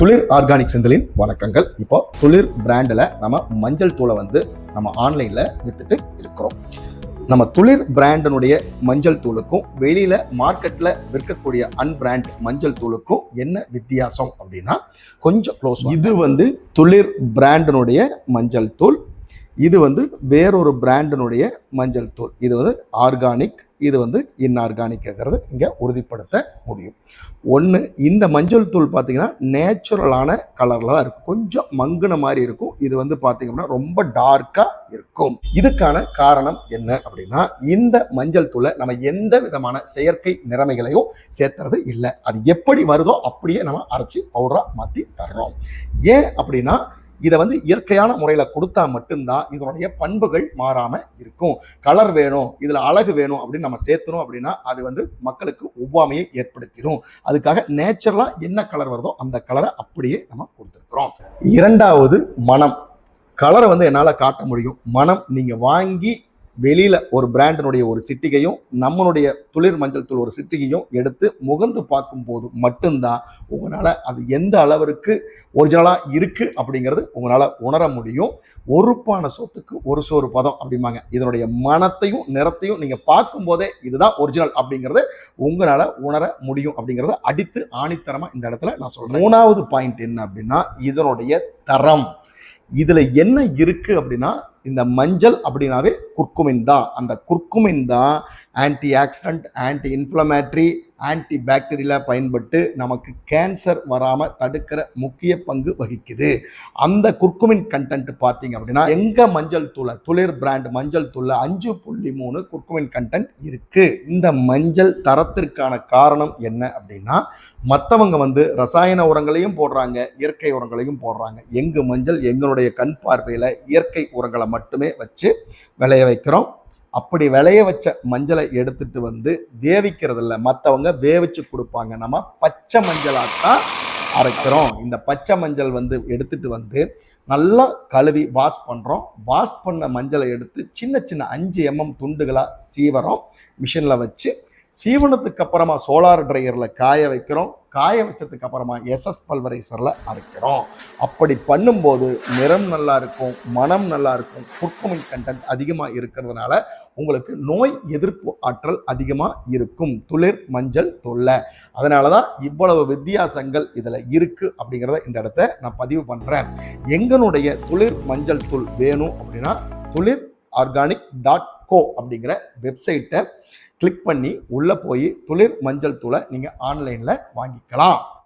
துளிர் ஆர்கானிக் செந்திலின் வணக்கங்கள். இப்போ துளிர் பிராண்டில் நம்ம மஞ்சள் தூளை வந்து நம்ம ஆன்லைனில் வித்துட்டு இருக்கிறோம். நம்ம துளிர் பிராண்டினுடைய மஞ்சள் தூளுக்கும் வெளியில் மார்க்கெட்டில் விற்கக்கூடிய அன்பிராண்ட் மஞ்சள் தூளுக்கும் என்ன வித்தியாசம் அப்படின்னா கொஞ்சம் க்ளோஸ் இது வந்து துளிர் பிராண்டினுடைய மஞ்சள் தூள் இது வந்து வேறொரு பிராண்டினுடைய மஞ்சள் தூள். இது வந்து ஆர்கானிக் இது வந்து இன்ஆர்கானிக்ங்கிறது இங்கே உறுதிப்படுத்த முடியும். ஒன்று இந்த மஞ்சள் தூள் பார்த்தீங்கன்னா நேச்சுரலான கலரில் தான் இருக்கும். கொஞ்சம் மங்குன மாதிரி இருக்கும். இது வந்து பார்த்தீங்கன்னா ரொம்ப டார்க்காக இருக்கும். இதுக்கான காரணம் என்ன அப்படின்னா இந்த மஞ்சள் தூளை நம்ம எந்த விதமான செயற்கை நிறமைகளையும் சேர்த்துறது இல்லை. அது எப்படி வருதோ அப்படியே நம்ம அரைச்சி பவுடராக மாற்றி தர்றோம். ஏன் அப்படின்னா இதை வந்து இயற்கையான முறையில் கொடுத்தா மட்டும்தான் இதனுடைய பண்புகள் மாறாமல் இருக்கும். கலர் வேணும் இதில் அழகு வேணும் அப்படின்னு நம்ம சேர்த்தணும் அப்படின்னா அது வந்து மக்களுக்கு ஒவ்வாமையை ஏற்படுத்திடும். அதுக்காக நேச்சுரலாக என்ன கலர் வருதோ அந்த கலரை அப்படியே நம்ம கொடுத்துருக்குறோம். இரண்டாவது மனம். கலரை வந்து என்னால் காட்ட முடியும். மனம் நீங்கள் வாங்கி வெளியில் ஒரு பிராண்டினுடைய ஒரு சிட்டிகையும் நம்மளுடைய துளிர் மஞ்சள் தூள் ஒரு சிட்டிகையும் எடுத்து முகந்து பார்க்கும்போது மட்டும்தான் உங்களால் அது எந்த அளவிற்கு ஒரிஜினலாக இருக்குது அப்படிங்கிறது உங்களால் உணர முடியும். ஒரு பானை சொத்துக்கு ஒரு சோறு பதம் அப்படிம்பாங்க. இதனுடைய மனத்தையும் நிறத்தையும் நீங்கள் பார்க்கும்போதே இதுதான் ஒரிஜினல் அப்படிங்கிறது உங்களால் உணர முடியும் அப்படிங்கிறத அடித்து ஆணித்தரமாக இந்த இடத்துல நான் சொல்கிறேன் மூணாவது பாயிண்ட் என்ன அப்படின்னா இதனுடைய தரம். இதில் என்ன இருக்குது அப்படின்னா இந்த மஞ்சள் அப்படின்னாவே குர்குமின் தான். அந்த குர்குமின் தான் anti oxidant anti inflammatory anti bacteria பயன்பட்டு நமக்கு கேன்சர் வராமல் தடுக்கிற முக்கிய பங்கு வகிக்குது. அந்த குர்குமின் கண்டென்ட் பார்த்தீங்க அப்படின்னா எங்கள் மஞ்சள் தூளை துளிர் பிராண்ட் மஞ்சள் தூளில் அஞ்சு புள்ளி மூணு குர்குமின் கண்டென்ட் இருக்குது இந்த மஞ்சள் தரத்திற்கான காரணம் என்ன அப்படின்னா மற்றவங்க வந்து ரசாயன உரங்களையும் போடுறாங்க இயற்கை உரங்களையும் போடுறாங்க. எங்கள் மஞ்சள் எங்களுடைய கண் பார்வையில் இயற்கை உரங்களை மட்டுமே வச்சு விளைய வைக்கிறோம். அப்படி விளைய வச்ச மஞ்சளை எடுத்துட்டு வந்து வேவிக்கிறது இல்லை மற்றவங்க வேவிச்சு கொடுப்பாங்க. நம்ம பச்சை மஞ்சளாக தான் அரைக்கிறோம். இந்த பச்சை மஞ்சள் வந்து எடுத்துட்டு வந்து நல்லா கழுவி வாஷ் பண்ணுறோம் வாஷ் பண்ண மஞ்சளை எடுத்து சின்ன சின்ன அஞ்சு எம்எம் துண்டுகளாக சீவரம் மிஷினில் வச்சு சீவனத்துக்கு அப்புறமா சோலார் ட்ரையரில் காய வைக்கிறோம். காய வச்சதுக்கு அப்புறமா எஸ்எஸ் பல்வரைசரில் அரைக்கிறோம். அப்படி பண்ணும்போது நிறம் நல்லா இருக்கும் மனம் நல்லா இருக்கும் குர்குமின் கண்டென்ட் அதிகமாக இருக்கிறதுனால உங்களுக்கு நோய் எதிர்ப்பு ஆற்றல் அதிகமாக இருக்கும். துளிர் மஞ்சள் தொல்லை. அதனால தான் இவ்வளவு வித்தியாசங்கள் இதில் இருக்குது அப்படிங்கிறத இந்த இடத்த நான் பதிவு பண்ணுறேன் எங்களுடைய துளிர் மஞ்சள் தூள் வேணும் அப்படின்னா துளிர் ஆர்கானிக் டாட் கோ அப்படிங்கிற வெப்சைட்டை கிளிக் பண்ணி உள்ளே போய் துளிர் மஞ்சள் தூளை நீங்கள் ஆன்லைனில் வாங்கிக்கலாம்.